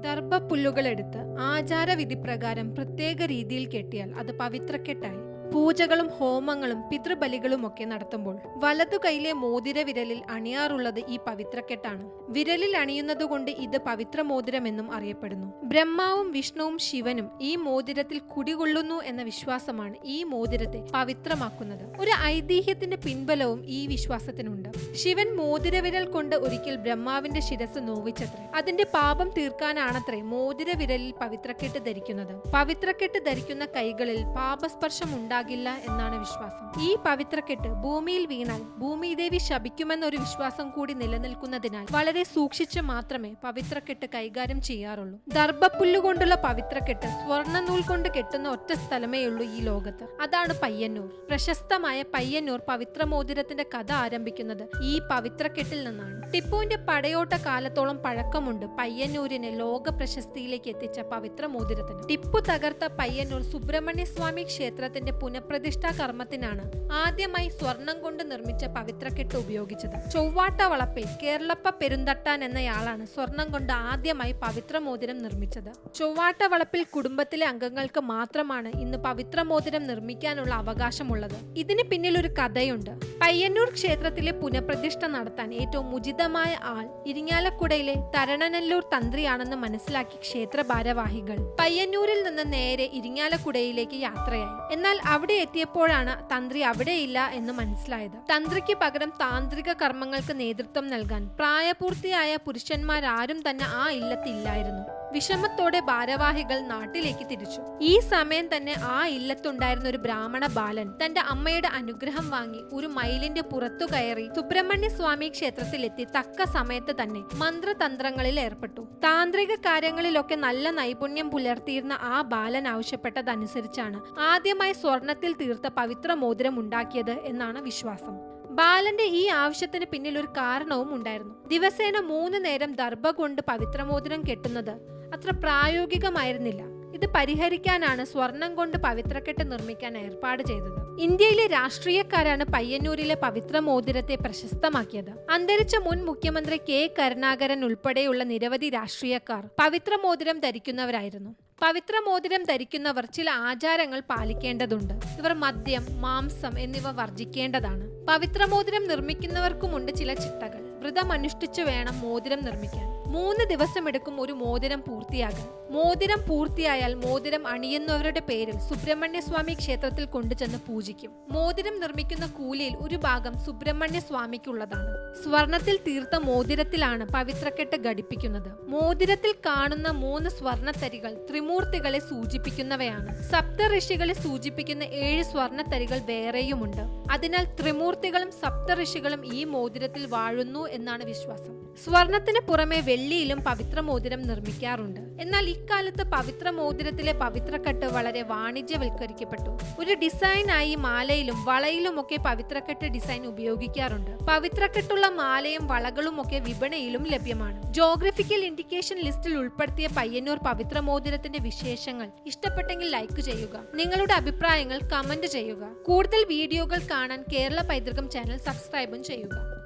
ദർഭപ്പുല്ലുകളെടുത്ത് ആചാരവിധി പ്രകാരം പ്രത്യേക രീതിയിൽ കെട്ടിയാൽ അത് പവിത്രക്കെട്ടായി. പൂജകളും ഹോമങ്ങളും പിതൃബലികളും ഒക്കെ നടത്തുമ്പോൾ വലതു കൈയിലെ മോതിര വിരലിൽ അണിയാറുള്ളത് ഈ പവിത്രക്കെട്ടാണ്. വിരലിൽ അണിയുന്നതുകൊണ്ട് ഇത് പവിത്ര മോതിരമെന്നും അറിയപ്പെടുന്നു. ബ്രഹ്മാവും വിഷ്ണുവും ശിവനും ഈ മോതിരത്തിൽ കുടികൊള്ളുന്നു എന്ന വിശ്വാസമാണ് ഈ മോതിരത്തെ പവിത്രമാക്കുന്നത്. ഒരു ഐതിഹ്യത്തിന്റെ പിൻബലവും ഈ വിശ്വാസത്തിനുണ്ട്. ശിവൻ മോതിരവിരൽ കൊണ്ട് ഒരിക്കൽ ബ്രഹ്മാവിന്റെ ശിരസ് നോവിച്ചത്രേ. അതിന്റെ പാപം തീർക്കാനാണത്രേ മോതിര വിരലിൽ പവിത്രക്കെട്ട് ധരിക്കുന്നത്. പവിത്രക്കെട്ട് ധരിക്കുന്ന കൈകളിൽ പാപസ്പർശം ഉണ്ടാകില്ല എന്നാണ് വിശ്വാസം. ഈ പവിത്രക്കെട്ട് ഭൂമിയിൽ വീണാൽ ഭൂമിദേവി ശപിക്കുമെന്നൊരു വിശ്വാസം കൂടി നിലനിൽക്കുന്നതിനാൽ വളരെ സൂക്ഷിച്ച് മാത്രമേ പവിത്രക്കെട്ട് കൈകാര്യം ചെയ്യാറുള്ളൂ. ദർഭപ്പുല്ലുകൊണ്ടുള്ള പവിത്രക്കെട്ട് സ്വർണ നൂൽ കൊണ്ട് കെട്ടുന്ന ഒറ്റ സ്ഥലമേ ഉള്ളൂ ഈ ലോകത്ത്. അതാണ് പയ്യന്നൂർ. പ്രശസ്തമായ പയ്യന്നൂർ പവിത്രമോതിരത്തിന്റെ കഥ ആരംഭിക്കുന്നത് ഈ പവിത്രക്കെട്ടിൽ നിന്നാണ്. ടിപ്പുവിന്റെ പടയോട്ട കാലത്തോളം പഴക്കമുണ്ട് പയ്യന്നൂരിനെ ലോക പ്രശസ്തിയിലേക്ക് എത്തിച്ച പവിത്രമോതിരത്തിന്. ടിപ്പു തകർത്ത പയ്യന്നൂർ സുബ്രഹ്മണ്യ സ്വാമി ക്ഷേത്രത്തിന്റെ പുനഃപ്രതിഷ്ഠാ കർമ്മത്തിനാണ് ആദ്യമായി സ്വർണം കൊണ്ട് നിർമ്മിച്ച പവിത്രക്കെട്ട് ഉപയോഗിച്ചത്. ചൊവ്വാട്ട വളപ്പിൽ കേരളപ്പ പെരുന്തട്ടാൻ എന്നയാളാണ് സ്വർണം കൊണ്ട് ആദ്യമായി പവിത്രമോതിരം നിർമ്മിച്ചത്. ചൊവ്വാട്ട വളപ്പിൽ കുടുംബത്തിലെ അംഗങ്ങൾക്ക് മാത്രമാണ് ഇന്ന് പവിത്രമോതിരം നിർമ്മിക്കാനുള്ള അവകാശമുള്ളത്. ഇതിന് പിന്നിൽ ഒരു കഥയുണ്ട്. പയ്യന്നൂർ ക്ഷേത്രത്തിലെ പുനഃപ്രതിഷ്ഠ നടത്താൻ ഏറ്റവും ഉചിതമായ ആൾ ഇരിങ്ങാലക്കുടയിലെ തരണനല്ലൂർ തന്ത്രിയാണെന്ന് മനസ്സിലാക്കി ക്ഷേത്ര ഭാരവാഹികൾ പയ്യന്നൂരിൽ നിന്ന് നേരെ ഇരിങ്ങാലക്കുടയിലേക്ക് യാത്രയായി. എന്നാൽ അവിടെ എത്തിയപ്പോഴാണ് തന്ത്രി അവിടെയില്ല എന്ന് മനസ്സിലായത്. തന്ത്രിക്ക് പകരം താന്ത്രിക കർമ്മങ്ങൾക്ക് നേതൃത്വം നൽകാൻ പ്രായപൂർത്തിയായ പുരുഷന്മാരാരും തന്നെ ആ ഇല്ലത്തില്ലായിരുന്നു. വിഷമത്തോടെ ഭാരവാഹികൾ നാട്ടിലേക്ക് തിരിച്ചു. ഈ സമയം തന്നെ ആ ഇല്ലത്തുണ്ടായിരുന്ന ഒരു ബ്രാഹ്മണ ബാലൻ തന്റെ അമ്മയുടെ അനുഗ്രഹം വാങ്ങി ഒരു മയിലിന്റെ പുറത്തു കയറി സുബ്രഹ്മണ്യ സ്വാമി ക്ഷേത്രത്തിലെത്തി തക്ക സമയത്ത് തന്നെ മന്ത്രതന്ത്രങ്ങളിൽ ഏർപ്പെട്ടു. താന്ത്രിക കാര്യങ്ങളിലൊക്കെ നല്ല നൈപുണ്യം പുലർത്തിയിരുന്ന ആ ബാലൻ ആവശ്യപ്പെട്ടതനുസരിച്ചാണ് ആദ്യമായി സ്വർണത്തിൽ തീർത്ത പവിത്ര മോതിരം ഉണ്ടാക്കിയത് എന്നാണ് വിശ്വാസം. ബാലന്റെ ഈ ആവശ്യത്തിന് പിന്നിൽ ഒരു കാരണവും ഉണ്ടായിരുന്നു. ദിവസേന മൂന്ന് നേരം ദർഭ കൊണ്ട് പവിത്രമോതിരം കെട്ടുന്നത് അത്ര പ്രായോഗികമായിരുന്നില്ല. ഇത് പരിഹരിക്കാനാണ് സ്വർണം കൊണ്ട് പവിത്രക്കെട്ട് നിർമ്മിക്കാൻ ഏർപ്പാട് ചെയ്തത്. ഇന്ത്യയിലെ രാഷ്ട്രീയക്കാരാണ് പയ്യന്നൂരിലെ പവിത്ര മോതിരത്തെ പ്രശസ്തമാക്കിയത്. അന്തരിച്ച മുൻ മുഖ്യമന്ത്രി കെ കരുണാകരൻ ഉൾപ്പെടെയുള്ള നിരവധി രാഷ്ട്രീയക്കാർ പവിത്ര മോതിരം ധരിക്കുന്നവരായിരുന്നു. പവിത്ര മോതിരം ധരിക്കുന്നവർ ചില ആചാരങ്ങൾ പാലിക്കേണ്ടതുണ്ട്. ഇവർ മദ്യം മാംസം എന്നിവ വർജിക്കേണ്ടതാണ് പവിത്ര മോതിരം നിർമ്മിക്കുന്നവർക്കുമുണ്ട് ചില ചിട്ടകൾ. വ്രതം അനുഷ്ഠിച്ചു വേണം മോതിരം നിർമ്മിക്കാൻ. മൂന്ന് ദിവസമെടുക്കും ഒരു മോതിരം പൂർത്തിയാകാൻ മോതിരം പൂർത്തിയായാൽ മോതിരം അണിയുന്നവരുടെ പേരിൽ സുബ്രഹ്മണ്യസ്വാമി ക്ഷേത്രത്തിൽ കൊണ്ടുചെന്ന് പൂജിക്കും. മോതിരം നിർമ്മിക്കുന്ന കൂലിയിൽ ഒരു ഭാഗം സുബ്രഹ്മണ്യ സ്വാമിക്കുള്ളതാണ് സ്വർണത്തിൽ തീർത്ത മോതിരത്തിലാണ് പവിത്രക്കെട്ട് ഘടിപ്പിക്കുന്നത്. മോതിരത്തിൽ കാണുന്ന മൂന്ന് സ്വർണത്തരികൾ ത്രിമൂർത്തികളെ സൂചിപ്പിക്കുന്നവയാണ്. സപ്ത ഋഷികളെ സൂചിപ്പിക്കുന്ന ഏഴ് സ്വർണത്തരികൾ വേറെയുമുണ്ട്. അതിനാൽ ത്രിമൂർത്തികളും സപ്ത ഋഷികളും ഈ മോതിരത്തിൽ വാഴുന്നു എന്നാണ് വിശ്വാസം. സ്വർണത്തിന് പുറമെ വെള്ളിയിലും പവിത്ര മോതിരം നിർമ്മിക്കാറുണ്ട്. എന്നാൽ ഇക്കാലത്ത് പവിത്ര മോതിരത്തിലെ പവിത്രക്കെട്ട് വളരെ വാണിജ്യവൽക്കരിക്കപ്പെട്ടു. ഒരു ഡിസൈനായി മാലയിലും വളയിലും ഒക്കെ പവിത്രക്കെട്ട് ഡിസൈൻ ഉപയോഗിക്കാറുണ്ട്. പവിത്രക്കെട്ടുള്ള മാലയും വളകളും ഒക്കെ വിപണിയിലും ലഭ്യമാണ്. ജോഗ്രഫിക്കൽ ഇൻഡിക്കേഷൻ ലിസ്റ്റിൽ ഉൾപ്പെടുത്തിയ പയ്യന്നൂർ പവിത്ര മോതിരത്തിന്റെ വിശേഷങ്ങൾ ഇഷ്ടപ്പെട്ടെങ്കിൽ ലൈക്ക് ചെയ്യുക. നിങ്ങളുടെ അഭിപ്രായങ്ങൾ കമന്റ് ചെയ്യുക. കൂടുതൽ വീഡിയോകൾ കാണാൻ കേരള പൈതൃകം ചാനൽ സബ്സ്ക്രൈബും ചെയ്യുക.